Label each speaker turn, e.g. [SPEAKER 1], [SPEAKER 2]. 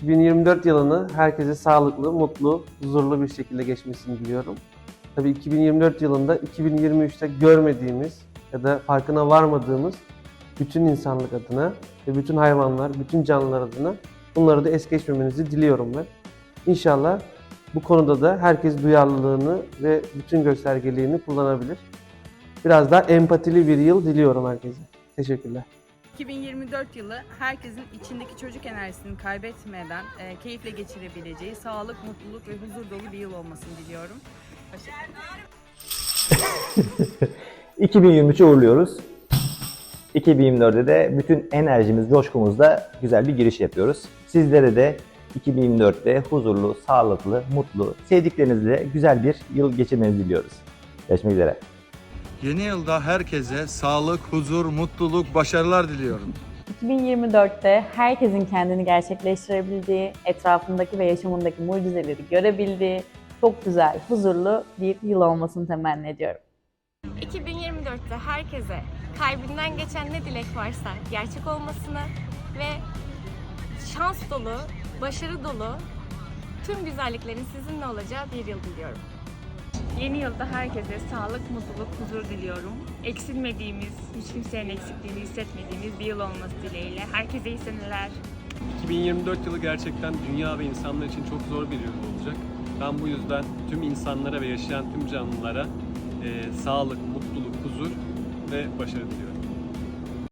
[SPEAKER 1] 2024 yılını herkese sağlıklı, mutlu, huzurlu bir şekilde geçmesini diliyorum. Tabii 2024 yılında 2023'te görmediğimiz ya da farkına varmadığımız bütün insanlık adına ve bütün hayvanlar, bütün canlılar adına bunları da es geçmemenizi diliyorum ben. İnşallah bu konuda da herkes duyarlılığını ve bütün göstergeliğini kullanabilir. Biraz daha empatili bir yıl diliyorum herkese. Teşekkürler.
[SPEAKER 2] 2024 yılı herkesin içindeki çocuk enerjisini kaybetmeden e, keyifle geçirebileceği, sağlık, mutluluk ve huzur dolu bir yıl olmasını diliyorum. Hoşçakalın.
[SPEAKER 3] 2023'ü uğurluyoruz. 2024'de de bütün enerjimiz, coşkumuzla güzel bir giriş yapıyoruz. Sizlere de 2024'te huzurlu, sağlıklı, mutlu, sevdiklerinizle güzel bir yıl geçirmenizi diliyoruz. Görüşmek üzere.
[SPEAKER 4] Yeni yılda herkese sağlık, huzur, mutluluk, başarılar diliyorum.
[SPEAKER 5] 2024'te herkesin kendini gerçekleştirebildiği, etrafındaki ve yaşamındaki mucizeleri görebildiği çok güzel, huzurlu bir yıl olmasını temenni ediyorum.
[SPEAKER 6] 2024'te herkese kalbinden geçen ne dilek varsa gerçek olmasını ve şans dolu, başarı dolu tüm güzelliklerin sizinle olacağı bir yıl diliyorum.
[SPEAKER 7] Yeni yılda herkese sağlık, mutluluk, huzur diliyorum. Eksilmediğimiz, hiç kimsenin eksikliğini hissetmediğimiz bir yıl olması dileğiyle. Herkese iyi seneler.
[SPEAKER 8] 2024 yılı gerçekten dünya ve insanlar için çok zor bir yıl olacak. Ben bu yüzden tüm insanlara ve yaşayan tüm canlılara eee, sağlık, mutluluk, huzur ve başarı diliyorum.